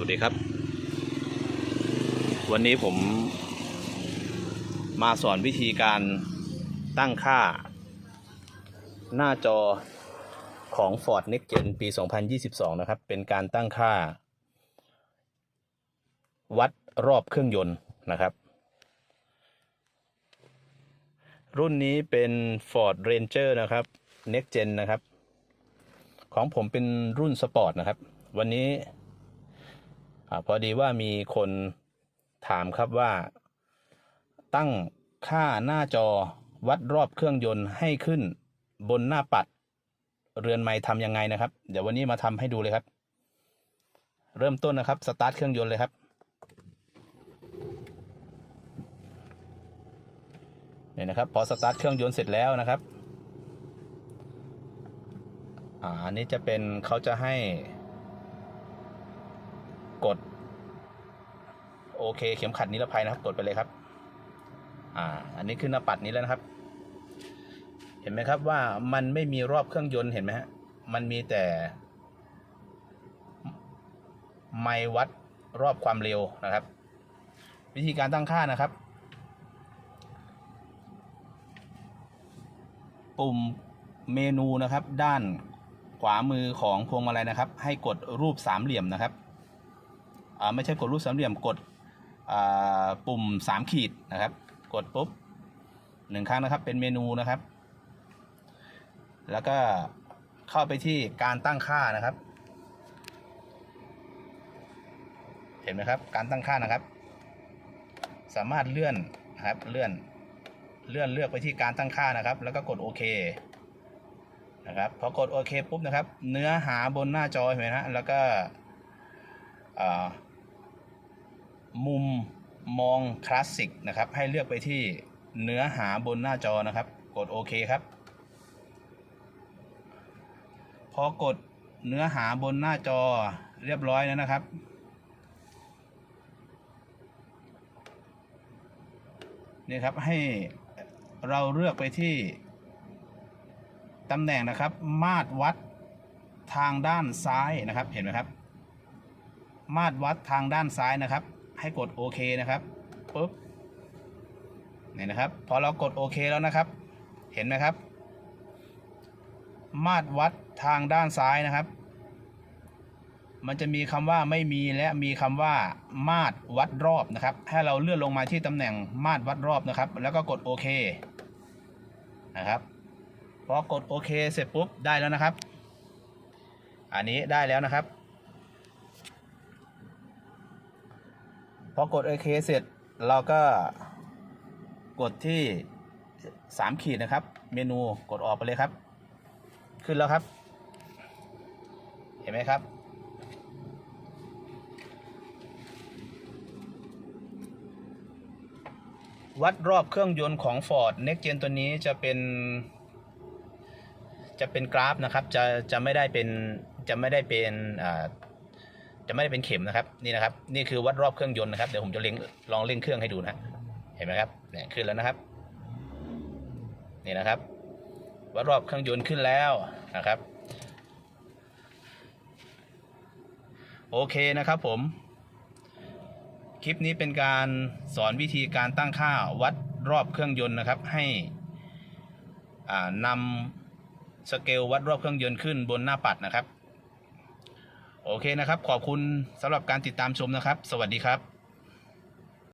วัสดีครับ วันนี้ผมมาสอนวิธีการตั้งค่า หน้าจอของ Ford Next Gen ปี 2022 นะครับ เป็นการตั้งค่า วัดรอบเครื่องยนต์นะครับ รุ่นนี้เป็น Ford Ranger นะครับ Next Gen นะครับ ของผมเป็นรุ่นสปอร์ตนะครับ วันนี้ อพอดีว่ามีคนถามครับว่า ตั้งค่าหน้าจอวัดรอบเครื่องยนต์ให้ขึ้นบนหน้าปัด เรือนไม้ทำยังไงนะครับ เดี๋ยววันนี้มาทำให้ดูเลยครับ เริ่มต้นนะครับ สตาร์ทเครื่องยนต์เลยครับนี่นะครับพอสตาร์ทเครื่องยนต์เสร็จแล้วนะครับอ่าอันนี้จะเป็นเขาจะให้ กด โอ เคเข็มขัดนิรภัยนะครับ กดไปเลยครับ อ่า อันนี้ขึ้นหน้าปัดนี้แล้วนะครับ เห็นไหมครับว่ามันไม่มีรอบเครื่องยนต์เห็นไหมฮะ มันมีแต่ ไมวัดรอบความเร็วนะครับ วิธีการตั้งค่านะครับ ปุ่มเมนูนะครับ ด้านขวามือของพวงมาลัยนะครับ ให้กดรูปสามเหลี่ยมนะครับอ่าไม่ใช่กดรูปสามเหลี่ยมกด ปุ่มสามขีดนะครับ กดปุ๊บหนึ่งครั้งนะครับเป็นเมนูนะครับ แล้วก็เข้าไปที่การตั้งค่านะครับ เห็นไหมครับ การตั้งค่านะครับ สามารถเลื่อนนะครับเลื่อนเลื่อนเลือกไปที่การตั้งค่านะครับ แล้วก็กดโอเคนะครับพอกดโอเคปุ๊บนะครับ เนื้อหาบนหน้าจอเห็นไหมฮะแล้วก็อ่า มุมมองคลาสสิกนะครับ ให้เลือกไปที่เนื้อหาบนหน้าจอนะครับ กดโอเคครับ พอกดเนื้อหาบนหน้าจอเรียบร้อยแล้วนะครับ นี่ครับให้เราเลือกไปที่ตำแหน่งนะครับ มาตรวัดทางด้านซ้ายนะครับ เห็นไหมครับ มาตรวัดทางด้านซ้ายนะครับ ให้กดโอเคนะครับปุ๊บนี่นะครับ พอเรากดโอเคแล้วนะครับ เห็นไหมครับ มาตรวัดทางด้านซ้ายนะครับ มันจะมีคำว่าไม่มีและมีคำว่า มาตรวัดรอบนะครับ ให้เราเลื่อนลงมาที่ตำแหน่งมาตรวัดรอบนะครับ แล้วก็กดโอเคนะครับพอกดโอเคเสร็จปุ๊บได้แล้วนะครับ อันนี้ได้แล้วนะครับ พอกดโอเคเสร็จเราก็กดที่สามขีดนะครับ เมนูกดออกไปเลยครับ ขึ้นแล้วครับ เห็นไหมครับ วัดรอบเครื่องยนต์ของ Ford Next Gen ตัวนี้จะเป็น จะเป็นกราฟนะครับ จะจะไม่ได้เป็นจะไม่ได้เป็นอ่า จะไม่ได้เป็นเข็มนะครับนี่นะครับ นี่คือวัดรอบเครื่องยนต์นะครับเดี๋ยวผมจะเล็งลองเร่งเครื่องให้ดูนะเห็นไหมครับเนี่ยขึ้นแล้วนะครับนี่นะครับ วัดรอบเครื่องยนต์ขึ้นแล้วนะครับ โอเคนะครับผม คลิปนี้เป็นการสอนวิธีการตั้งค่าวัดรอบเครื่องยนต์นะครับ ให้นำสเกลวัดรอบเครื่องยนต์ขึ้นบนหน้าปัดนะครับ โอเคนะครับ ขอบคุณสำหรับการติดตามชมนะครับ สวัสดีครับ